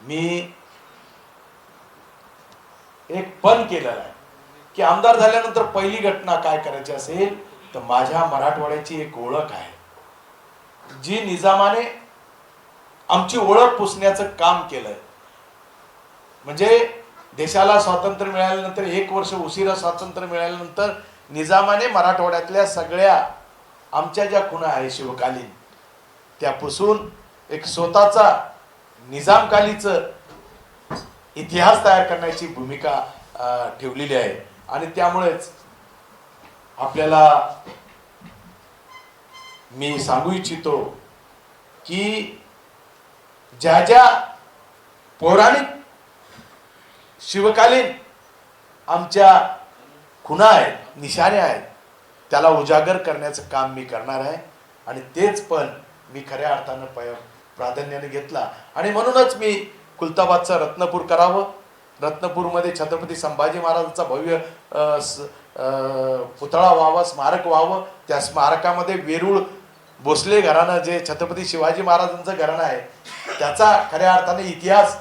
मी एक पण केलेला आहे. की आमदार झाल्यानंतर पहिली घटना काय करायची असेल तर माझ्या मराठवाड्याची एक ओळख आहे. जी निजामाने आमची ओळख पुसण्याचं काम केलंय. म्हणजे देशाला स्वातंत्र्य मिळाल्यानंतर एक वर्ष उशिरा स्वातंत्र्य मिळाल्यानंतर निजामाने मराठवाड्यातल्या सगळ्या आमच्या ज्या खुणा आहे शिवकालीन त्या पुसून एक स्वतःचा निजामकालीचं इतिहास तयार करण्याची भूमिका ठेवलेली आहे. आणि त्यामुळेच आपल्याला मी सांगू इच्छितो की ज्या ज्या पौराणिक शिवकालीन आमच्या खुणा आहेत निशाण्या आहेत त्याला उजागर करण्याचं काम मी करणार आहे. आणि तेच पण मी खऱ्या अर्थानं पय प्राधान्याने घेतला. आणि म्हणूनच मी कुलताबादचं रत्नपूर करावं. रत्नपूरमध्ये छत्रपती संभाजी महाराजांचा भव्य स- पुतळा व्हावा स्मारक व्हावं. त्या स्मारकामध्ये वेरूळ भोसले घराणं जे छत्रपती शिवाजी महाराजांचं घराणं आहे त्याचा खऱ्या अर्थाने इतिहास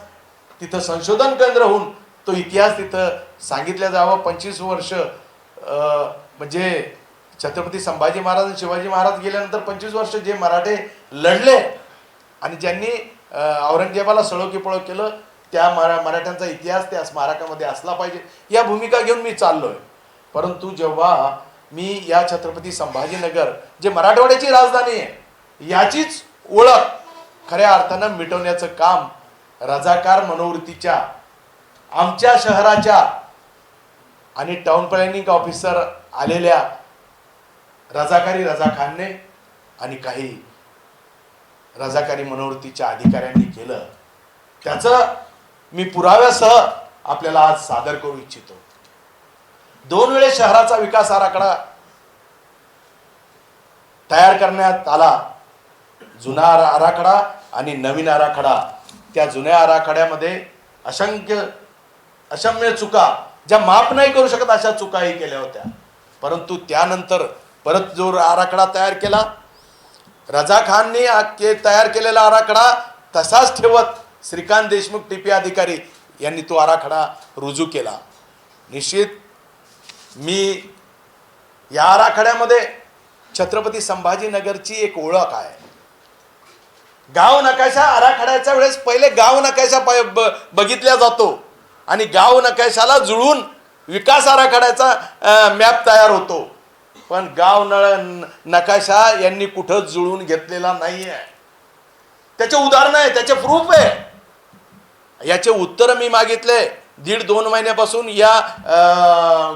तिथं संशोधन केंद्र होऊन तो इतिहास तिथं सांगितला जावा. पंचवीस वर्ष म्हणजे छत्रपती संभाजी महाराज शिवाजी महाराज गेल्यानंतर पंचवीस वर्ष जे मराठे लढले आणि ज्यांनी औरंगजेबाला सळो की पळो केलं त्या मरा मराठ्यांचा इतिहास त्या स्मारकामध्ये असला पाहिजे. या भूमिका घेऊन मी चाललो आहे परंतु जेव्हा मी या छत्रपती संभाजीनगर जे मराठवाड्याची राजधानी आहे याचीच ओळख खऱ्या अर्थानं मिटवण्याचं काम रजाकार मनोवृत्तीच्या आमच्या शहराच्या आणि टाउन प्लॅनिंग ऑफिसर आलेल्या रजाकारी रजा खानने आणि काही रजाकारी मनोवृत्तीच्या अधिकाऱ्यांनी केलं. त्याचं मी पुराव्यासह आपल्याला आज सादर करू इच्छितो. दोन वेळेस शहराचा विकास आराखडा तयार करण्यात आला. जुना आराखडा आणि नवीन आराखडा. त्या जुन्या आराखड्यामध्ये असंख्य अशम्य चुका ज्या माफ नाही करू शकत अशा चुकाही केल्या होत्या. परंतु त्यानंतर परत जो आराखडा तयार केला रजा खानने के तयार केलेला आराखडा तसाच ठेवत श्रीकांत देशमुख टीपी अधिकारी यांनी तो आराखडा रुजू केला. निश्चित मी या आराखड्यामध्ये छत्रपती संभाजीनगरची एक ओळख आहे. गाव नकाशा आराखड्याच्या वेळेस पहिले गाव नकाशा प- ब- जातो आणि गाव नकाशाला जुळून विकास आराखड्याचा मॅप तयार होतो. पण गाव नळ न- नकाशा यांनी कुठं जुळून घेतलेला नाही आहे त्याचे उदाहरण आहे त्याचे प्रूफ आहे. याचे उत्तर मी मागितले. दीड दोन महिन्यापासून या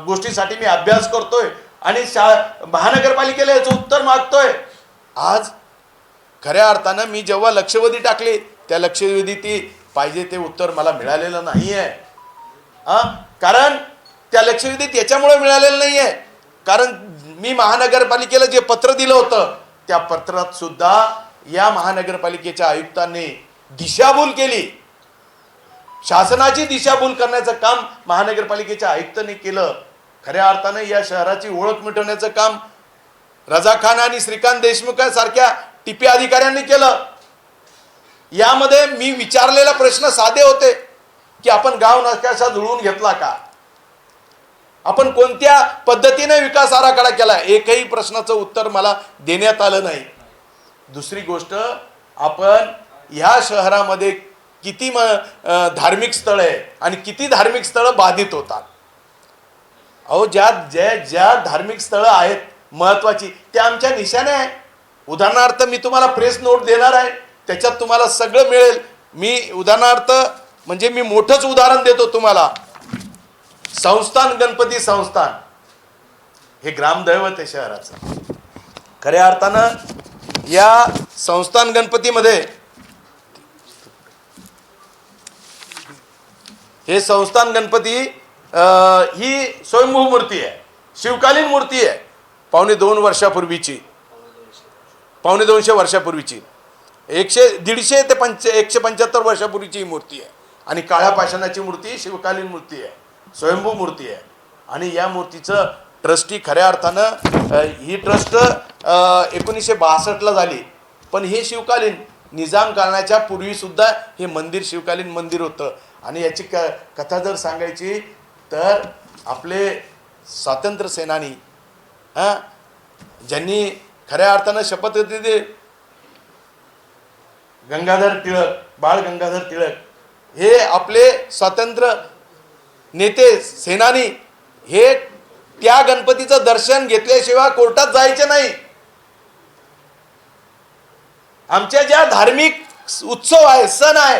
गोष्टीसाठी मी अभ्यास करतोय आणि शा महानगरपालिकेला याचं उत्तर मागतोय. आज खऱ्या अर्थानं मी जेव्हा लक्षवेधी टाकली त्या लक्षवेधी ती पाहिजे ते उत्तर मला मिळालेलं नाही आहे हा कारण त्या लक्षवेधीत याच्यामुळे मिळालेलं नाही आहे कारण मी महानगरपालिकेला जे पत्र दिलं होतं त्या पत्रात सुद्धा या महानगरपालिकेच्या आयुक्तांनी दिशाभूल केली. शासनाची दिशाभूल करण्याचं काम महानगरपालिकेच्या आयुक्तांनी केलं. खऱ्या अर्थाने या शहराची ओळख मिटवण्याचं काम रजा खान आणि श्रीकांत देशमुख सारख्या टिपी अधिकाऱ्यांनी केलं. यामध्ये मी विचारलेला प्रश्न साधे होते की आपण गाव नकाशा जुळवून घेतला का? आपण कोणत्या पद्धतीने विकास आराखडा केला? एकही प्रश्नाचं उत्तर मला देण्यात आलं नाही. दुसरी गोष्ट आपण ह्या शहरामध्ये किती म धार्मिक स्थळं आहे आणि किती धार्मिक स्थळं बाधित होतात. अहो ज्या ज्या ज्या धार्मिक स्थळं आहेत महत्वाची त्या आमच्या निशाने आहे. उदाहरणार्थ मी तुम्हाला प्रेस नोट देणार आहे. त्याच्यात तुम्हाला सगळं मिळेल. मी उदाहरणार्थ म्हणजे मी मोठंच उदाहरण देतो तुम्हाला. संस्थान गणपती संस्थान. हे ग्रामदैवत आहे शहराचं. खऱ्या अर्थानं या संस्थान गणपतीमध्ये हे संस्थान गणपती अं, ही स्वयंभू मूर्ती आहे. शिवकालीन मूर्ती आहे. पावणे दोन वर्षापूर्वीची. पावणे दोनशे वर्षापूर्वीची. एकशे दीडशे ते पंच एकशे पंच्याहत्तर वर्षापूर्वीची ही मूर्ती आहे. आणि काळ्या पाषाणाची मूर्ती शिवकालीन मूर्ती आहे. स्वयंभू मूर्ती आहे. आणि या मूर्तीचं ट्रस्टी खऱ्या अर्थानं ही ट्रस्ट एकोणीसशे बासष्टला झाली. पण हे शिवकालीन निजाम काळाच्या पूर्वी सुद्धा हे मंदिर शिवकालीन मंदिर होतं. आणि याची क कथा जर सांगायची तर आपले स्वातंत्र्य सेनानी हां ज्यांनी खऱ्या अर्थानं शपथ घेतली गंगाधर टिळक बाळ गंगाधर टिळक हे आपले स्वातंत्र्य नेते सेनानी हे त्या गणपतीचं दर्शन घेतल्याशिवाय कोर्टात जायचे नाही. आमच्या ज्या धार्मिक उत्सव आहे सण आहे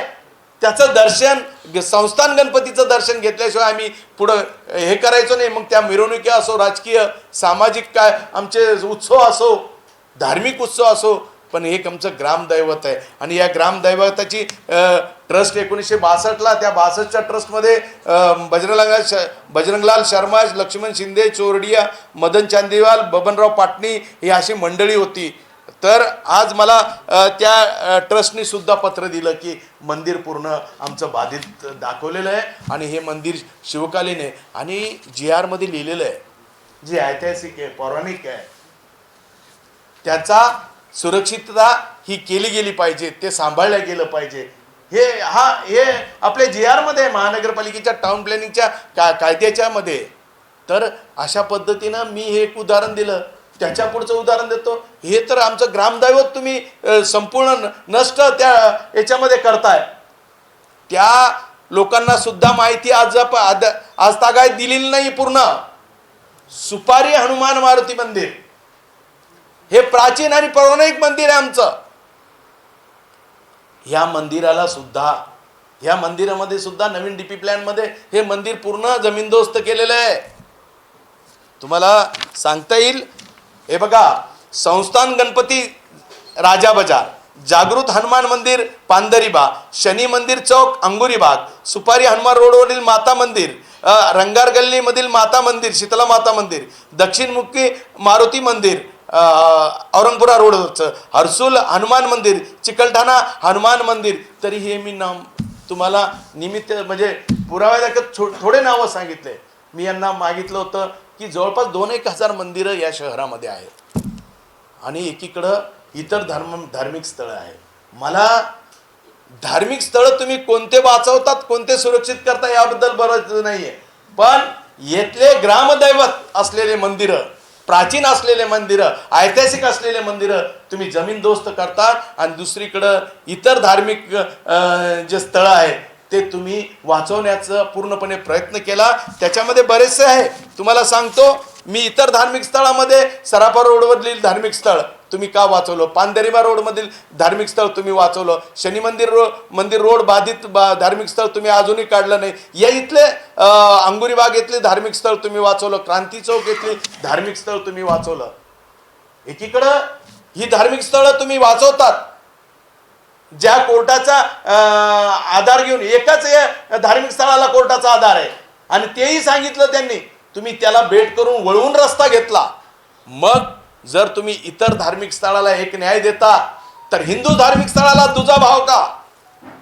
त्याचं दर्शन ग- संस्थान गणपतीचं दर्शन घेतल्याशिवाय आम्ही पुढं हे करायचो नाही. मग त्या मिरवणुकी असो राजकीय सामाजिक काय आमचे उत्सव असो धार्मिक उत्सव असो पण एक आमचं ग्रामदैवत आहे. आणि या ग्रामदैवताची ट्रस्ट एकोणीसशे बासष्टला त्या बासष्टच्या ट्रस्टमध्ये बजरंगलाल श बजरंगलाल शर्मा लक्ष्मण शिंदे चोरडिया मदन चांदीवाल बबनराव पाटणी ही अशी मंडळी होती. तर आज मला त्या ट्रस्टनी सुद्धा पत्र दिलं की मंदिर पूर्ण आमचं बाधित दाखवलेलं आहे आणि हे मंदिर शिवकालीन आहे. आणि जी आरमध्ये लिहिलेलं आहे जे ऐतिहासिक आहे पौराणिक आहे त्याचा सुरक्षितता ही केली गेली पाहिजे ते सांभाळलं गेलं पाहिजे. हे हा हे आपल्या जी आरमध्ये महानगरपालिकेच्या टाउन प्लॅनिंगच्या का कायद्याच्या मध्ये तर अशा पद्धतीनं मी हे एक उदाहरण दिलं. त्याच्या पुढचं उदाहरण देतो. हे तर आमचं ग्रामदैवत तुम्ही संपूर्ण न- नष्ट त्या याच्यामध्ये करताय. त्या लोकांना सुद्धा माहिती आज आज आज तागायत दिलेली नाही पूर्ण. सुपारी हनुमान मारुती मंदिर. हे प्राचीन आणि पौराणिक मंदिर आहे आमचं. ह्या मंदिराला सुद्धा ह्या मंदिरामध्ये सुद्धा नवीन डी पी प्लॅनमध्ये हे मंदिर पूर्ण जमीनदोस्त केलेलं आहे. तुम्हाला सांगता येईल हे बघा संस्थान गणपती राजा बाजार जागृत हनुमान मंदिर पांदरीबा शनी मंदिर चौक अंगुरी बाग सुपारी हनुमान रोडवरील माता मंदिर रंगार गल्लीमधील माता मंदिर शीतला माता मंदिर दक्षिणमुखी मारुती मंदिर औरंगपुरा रोडवरचं हर्सुल हनुमान मंदिर चिकलठाणा हनुमान मंदिर तरी हे मी नाम तुम्हाला निमित्त म्हणजे पुराव्यासारखं छो थोडे नावं सांगितले. मी यांना मागितलं होतं की जवळपास दोन एक हजार मंदिरं या शहरामध्ये आहेत. आणि एकीकडं इतर धर्म धार्मिक स्थळं आहे मला धार्मिक स्थळं तुम्ही कोणते वाचवतात कोणते सुरक्षित करता याबद्दल बरंच नाही आहे पण येथले ग्रामदैवत असलेले मंदिरं प्राचीन असलेले मंदिरं ऐतिहासिक असलेले मंदिरं तुम्ही जमीनदोस्त करता आणि दुसरीकडं इतर धार्मिक जे स्थळं आहे ते तुम्ही वाचवण्याचं पूर्णपणे प्रयत्न केला. त्याच्यामध्ये बरेचसे आहे. तुम्हाला सांगतो मी इतर धार्मिक स्थळामध्ये सराफा रोडवरील धार्मिक स्थळ तुम्ही का वाचवलं? पानदरिबा रोडमधील धार्मिक स्थळ तुम्ही वाचवलं. शनी मंदिर रो मंदिर रोड बाधित बा धार्मिक स्थळ तुम्ही अजूनही काढलं नाही. या इथले अं, अंगुरी बाग येथले धार्मिक स्थळ तुम्ही वाचवलं. क्रांती चौक येथली धार्मिक स्थळ तुम्ही वाचवलं. एकीकडं ही धार्मिक स्थळं तुम्ही वाचवतात. ज्या कोर्टाचा आधार घेऊन एकाच या धार्मिक स्थळाला कोर्टाचा आधार आहे. आणि तेही सांगितलं त्यांनी तुम्ही त्याला भेट करून वळवून रस्ता घेतला. मग जर तुम्ही इतर धार्मिक स्थळाला एक न्याय देता तर हिंदू धार्मिक स्थळाला तुझा भाव का?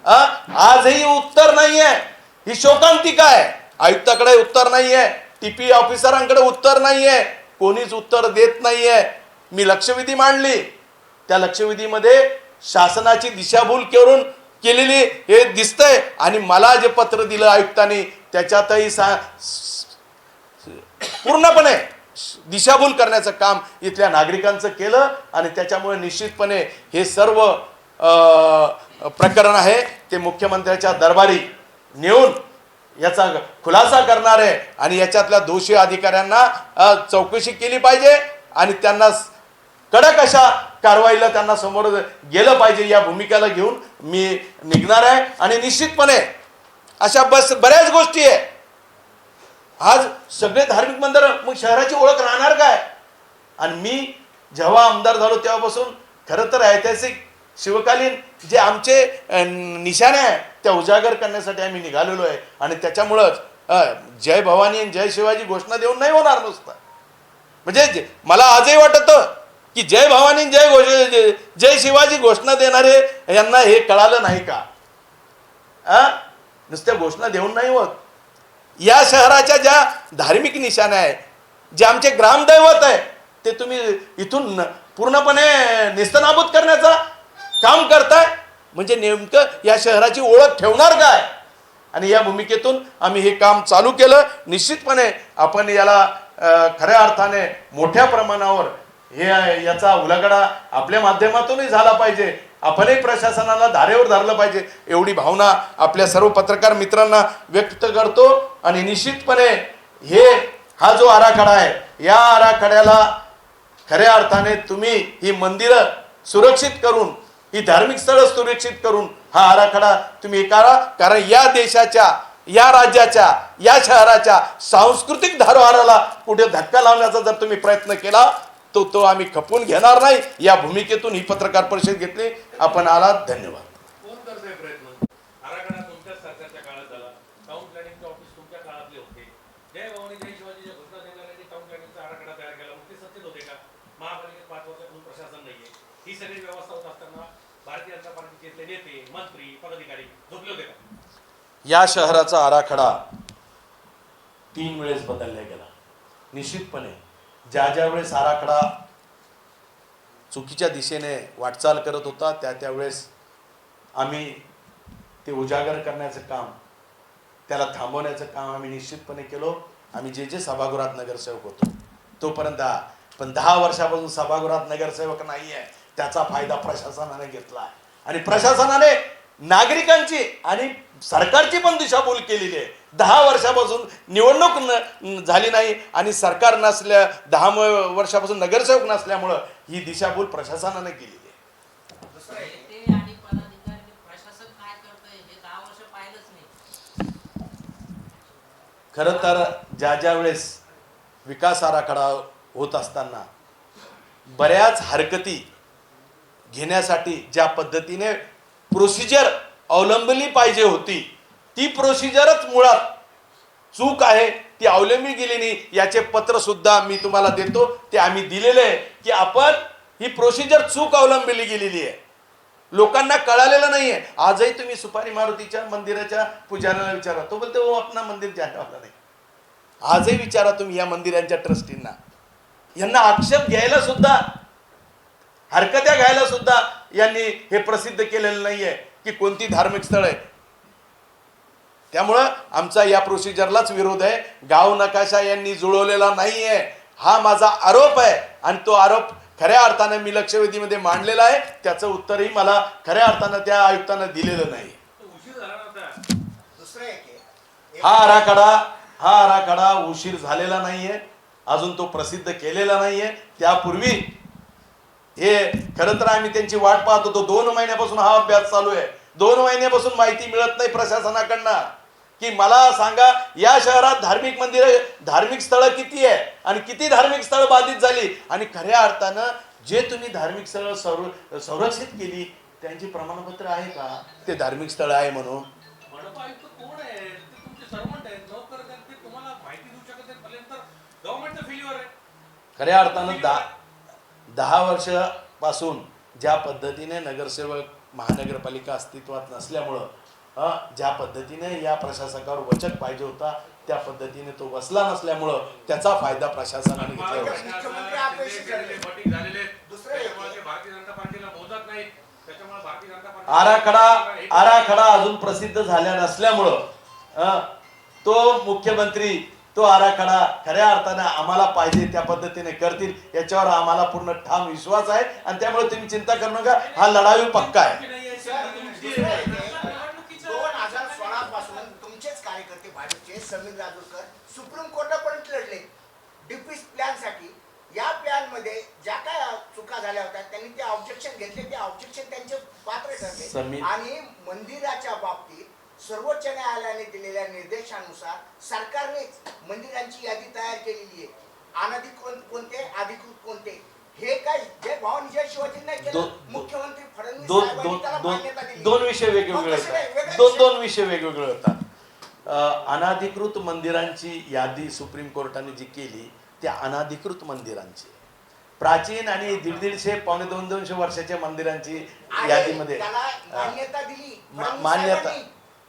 अं? आजही उत्तर नाहीये. ही शोकांतिका आहे आयुक्ताकडे उत्तर नाहीये. टीपी ऑफिसरांकडे उत्तर नाहीये. कोणीच उत्तर देत नाहीये. मी लक्षवेधी मांडली. त्या लक्षवेधीमध्ये शासनाची दिशाभूल करून केलेली हे दिसतंय आणि मला जे पत्र दिलं आयुक्तांनी त्याच्यातही सा पूर्णपणे दिशाभूल करण्याचं काम इथल्या नागरिकांचं केलं आणि त्याच्यामुळे निश्चितपणे हे सर्व प्रकरण आहे. ते मुख्यमंत्र्याच्या दरबारी नेऊन याचा खुलासा करणार आहे आणि याच्यातल्या दोषी अधिकाऱ्यांना चौकशी केली पाहिजे आणि त्यांना कडक अशा कारवाईला त्यांना समोर गेलं पाहिजे या भूमिकेला घेऊन मी निघणार आहे. आणि निश्चितपणे अशा बस बऱ्याच गोष्टी आहे. आज सगळे धार्मिक मंदिर मग शहराची ओळख राहणार काय? आणि मी जेव्हा आमदार झालो तेव्हापासून खरं तर ऐतिहासिक शिवकालीन जे आमचे अं, निशाणे आहे त्या उजागर करण्यासाठी आम्ही निघालेलो आहे. आणि त्याच्यामुळंच जय भवानी आणि जय शिवाजी घोषणा देऊन नाही होणार नुसतं. म्हणजे मला आजही वाटतं की जय भवानी जय घोष जय- शिवाजी घोषणा देणारे यांना हे कळालं नाही का? नुसत्या घोषणा देऊन नाही होत. या शहराच्या ज्या धार्मिक निशाण्या आहे जे आमचे ग्रामदैवत आहे ते तुम्ही इथून पूर्णपणे निस्तनाबूत करण्याचा काम करताय. म्हणजे नेमकं या शहराची ओळख ठेवणार काय? आणि या भूमिकेतून आम्ही हे काम चालू केलं. निश्चितपणे आपण याला खऱ्या अर्थाने मोठ्या प्रमाणावर हे याचा उलगडा आपल्या माध्यमातूनही झाला पाहिजे. आपणही प्रशासनाला धारेवर धरलं पाहिजे. एवढी भावना आपल्या सर्व पत्रकार मित्रांना व्यक्त करतो आणि निश्चितपणे हे हा जो आराखडा आहे या आराखड्याला खऱ्या अर्थाने तुम्ही ही मंदिरं सुरक्षित करून ही धार्मिक स्थळं सुरक्षित करून हा आराखडा तुम्ही करा कारण या देशाच्या या राज्याच्या या शहराच्या सांस्कृतिक धारोहाराला कुठे धक्का लावण्याचा जर तुम्ही प्रयत्न केला तो तो आम्ही खपवून घेणार नाही. या भूमिकेतून ही पत्रकार परिषद घेतली. आपण आलात. धन्यवाद. या शहराचा आराखडा तीन वेळेस बदलला गेला. निश्चितपणे ज्या ज्या वेळेस आराखडा चुकीच्या दिशेने वाटचाल करत होता त्या त्यावेळेस आम्ही ते उजागर करण्याचं काम त्याला थांबवण्याचं काम आम्ही निश्चितपणे केलो. आम्ही जे जे सभागृहात नगरसेवक होतो तोपर्यंत पण दहा वर्षापासून सभागृहात नगरसेवक नाही आहे त्याचा फायदा प्रशासनाने घेतला. आहे आणि प्रशासनाने नागरिकांची आणि सरकारची पण दिशाभूल केलेली आहे. दहा वर्षापासून निवडणूक न झाली नाही आणि सरकार नसल्या दहा वर्षापासून नगरसेवक नसल्यामुळं ही दिशाभूल प्रशासनाने केली खरं तर ज्या ज्या वेळेस विकास आराखडा होत असताना बऱ्याच हरकती घेण्यासाठी ज्या पद्धतीने प्रोसिजर अवलंबली पाहिजे होती ती प्रोसिजरच मुळात चूक आहे. ती अवलंबी गेली नाही. याचे पत्र सुद्धा मी तुम्हाला देतो. ते आम्ही दिलेले आहे की आपण ही प्रोसिजर चूक अवलंबिली गेलेली आहे. लोकांना कळालेलं नाहीये. आजही तुम्ही सुपारी मारुतीच्या मंदिराच्या पुजाऱ्याला विचारा. तो बोलतो वो अपना मंदिर जाने नाही. आजही विचारा तुम्ही या मंदिरांच्या ट्रस्टींना यांना आक्षेप घ्यायला सुद्धा हरकत्या घ्यायला सुद्धा यांनी हे प्रसिद्ध केलेलं नाही आहे की कोणती धार्मिक स्थळ आहे. त्यामुळं आमचा या प्रोसिजरलाच विरोध आहे. गाव नकाशा यांनी जुळवलेला नाहीये. हा माझा आरोप आहे. आणि तो आरोप खऱ्या अर्थानं मी लक्षवेधीमध्ये मांडलेला आहे. त्याचं उत्तरही मला खऱ्या अर्थानं त्या आयुक्तानं दिलेलं नाही. आहे, हा आराखडा हा आराखडा उशीर झालेला नाहीये. अजून तो प्रसिद्ध केलेला नाहीये. त्यापूर्वी हे खरं तर आम्ही त्यांची वाट पाहत होतो. दोन महिन्यापासून हा अभ्यास चालू आहे. दोन महिन्यापासून माहिती मिळत नाही प्रशासनाकडनं. की मला सांगा या शहरात धार्मिक मंदिर धार्मिक स्थळं किती आहे? आणि किती धार्मिक स्थळं बाधित झाली? आणि खऱ्या अर्थानं जे तुम्ही धार्मिक स्थळं संर संरक्षित केली त्यांची प्रमाणपत्र आहे का? ते धार्मिक स्थळ आहे म्हणून. खऱ्या अर्थानं दहा दहा वर्षापासून ज्या पद्धतीने नगरसेवक महानगरपालिका अस्तित्वात नसल्यामुळं ज्या पद्धतीने या प्रशासकावर वचक पाहिजे होता त्या पद्धतीने तो बसला नसल्यामुळं त्याचा फायदा प्रशासनाने घेतला आराखडा आराखडा अजून प्रसिद्ध झाल्या नसल्यामुळं अ, तो मुख्यमंत्री तो आराखडा खऱ्या अर्थाने आम्हाला पाहिजे त्या पद्धतीने करतील याच्यावर आम्हाला पूर्ण ठाम विश्वास आहे. आणि त्यामुळे तुम्ही चिंता करू नका हा लढाई पक्का आहे दुसरं एक आहे, दोन हजार सोळा पासून तुमचेच कार्यकर्ते भाजपचे समीर राजूरकर सुप्रीम कोर्टापर्यंत लढले. डीपी प्लॅनसाठी या प्लॅनमध्ये ज्या काय चुका झाल्या होत्या त्यांनी ते ऑब्जेक्शन घेतले ते ऑब्जेक्शन त्यांचे पात्र ठरले. आणि मंदिराच्या बाबतीत सर्वोच्च न्यायालयाने दिलेल्या निर्देशानुसार सरकारनेच मंदिरांची यादी तयार केलेली आहे. अनधिकृत कोणते अधिकृत कोणते हे काय जय भवानी जय शिवाजी नाही केलं? मुख्यमंत्री फडणवीस दोन विषय वेगवेगळे दोन? दोन विषय वेगवेगळे होतात. अनाधिकृत मंदिरांची यादी सुप्रीम कोर्टाने जी केली त्या अनाधिकृत मंदिरांची. प्राचीन आणि दीड दीडशे पावणे दोन दोनशे वर्षाच्या मंदिरांची यादीमध्ये मान्यता.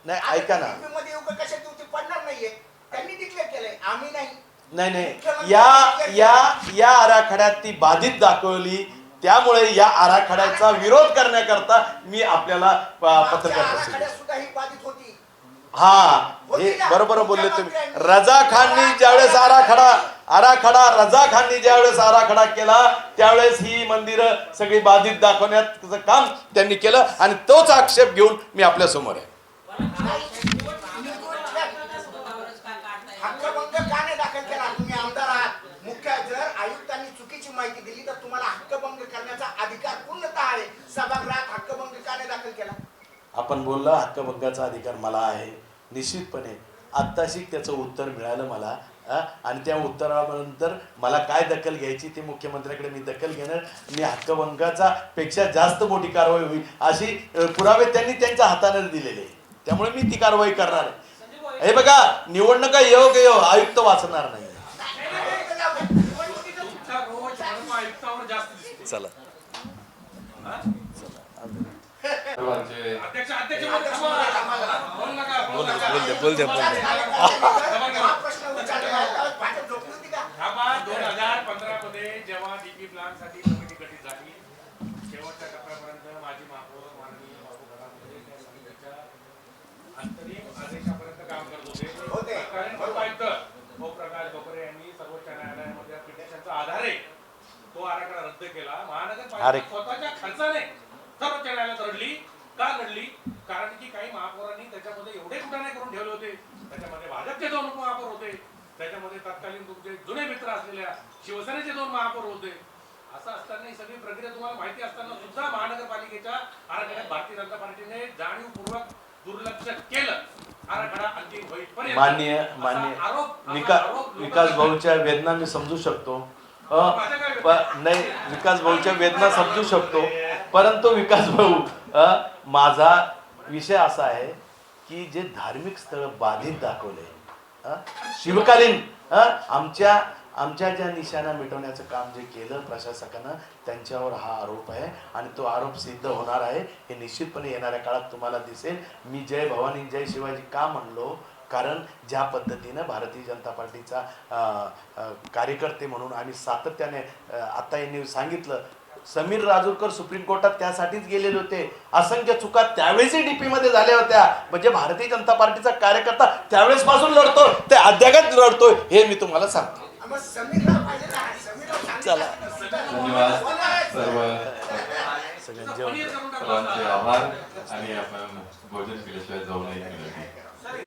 नाही ऐका ना. नाही. नाही या या. या आराखड्यात ती बाधित दाखवली. त्यामुळे या आराखड्याचा विरोध करण्याकरता मी आपल्याला पत्रकार ही हा बरोबर बोलले तुम्ही. रजा खाननी ज्यावेळेस आराखडा आराखडा रजा खाननी ज्यावेळेस आराखडा केला त्यावेळेस ही मंदिरं सगळी बाधित दाखवण्याचं काम त्यांनी केलं आणि तोच आक्षेप घेऊन मी आपल्यासमोर आहे. माहिती दिली तर तुम्हाला हक्कभंग करण्याचा अधिकार पूर्णतः आहे. सभागृहात हक्कभंग का नाही दाखल केला. आपण बोलला हक्कभंगाचा अधिकार मला आहे. निश्चितपणे आत्ताशी त्याचं उत्तर मिळालं मला आणि त्या उत्तरानंतर मला काय दखल घ्यायची ते मुख्यमंत्र्याकडे मी दखल घेणार. मी हक्कभंगाचा पेक्षा जास्त मोठी कारवाई होईल अशी पुरावे त्यांनी त्यांच्या हाताने दिलेले. आहे. त्यामुळे मी ती कारवाई करणार आहे. हे बघा निवडणुका येऊ गे येऊ आयुक्त वाचणार नाही. चला सर्वांचे अध्यक्ष अध्यक्ष बोल नका बोल नका बोल दे बोल दे बोल दे हा प्रश्न विचारला त्यावेळेस भाजप हा दोन हजार पंधरा मध्ये जेव्हा डीपी प्लानसाठी कमिटी गठीत झाली शेवटच्या टप्प्यापर्यंत माझी महापौर माननीय बाबू घरामध्ये त्या समितीच्या अंतरिम आदेशापर्यंत काम करत होते. तत्कालीन उपायुक्त ओमप्रकाश बोकरे यांनी सर्वोच्च न्यायालयामध्ये पिटिशनचा आधारे तो आराखडा रद्द केला. महानगरपालिका स्वतःच्या खर्चाने सर्वोच्च न्यायालयात लढली का लढली कारण की काही महापौरांनी त्याच्यामध्ये एवढे कुठाने करून ठेवले होते. त्याच्यामध्ये भाजपचे दोन उपमहापौर होते. त्याच्यामध्ये तत्कालीन तुमचे जुने मित्र असलेल्या शिवसेनेचे दोन महापौर होते. असं असताना ही सगळी प्रक्रिया तुम्हाला माहिती असताना सुद्धा महानगरपालिकेच्या आराखड्यात भारतीय जनता पार्टीने जाणीवपूर्वक दुर्लक्ष केलं. आराखडा अंतिम होईपर्यंत. माननीय असा माननीय आरोप- विकास भाऊच्या वेदना मी समजू शकतो. नाही विकास भाऊच्या वेदना समजू शकतो. परंतु विकास भाऊ माझा विषय असा आहे की जे धार्मिक स्थळ बाधित दाखवले शिवकालीन आमच्या आमच्या ज्या निशाणा मिटवण्याचं काम जे केलं प्रशासकानं त्यांच्यावर हा आरोप आहे आणि तो आरोप सिद्ध होणार आहे. हे निश्चितपणे येणाऱ्या काळात तुम्हाला दिसेल. मी जय भवानी जय शिवाजी का म्हणलो? कारण ज्या पद्धतीनं भारतीय जनता पार्टीचा कार्यकर्ते म्हणून आम्ही सातत्याने आत्ता आता यांनी सांगितलं समीर राजूरकर सुप्रीम कोर्टात त्यासाठीच गेलेले होते. असंख्य चुका त्यावेळेसही डीपी मध्ये झाल्या होत्या. म्हणजे भारतीय जनता पार्टीचा कार्यकर्ता त्यावेळेस पासून लढतो ते अद्यागत लढतोय हे मी तुम्हाला सांगतो. चला. धन्यवाद सर्व सगळ्यांचे आभार. आणि आपण भोजन केल्याशिवाय जाऊ नये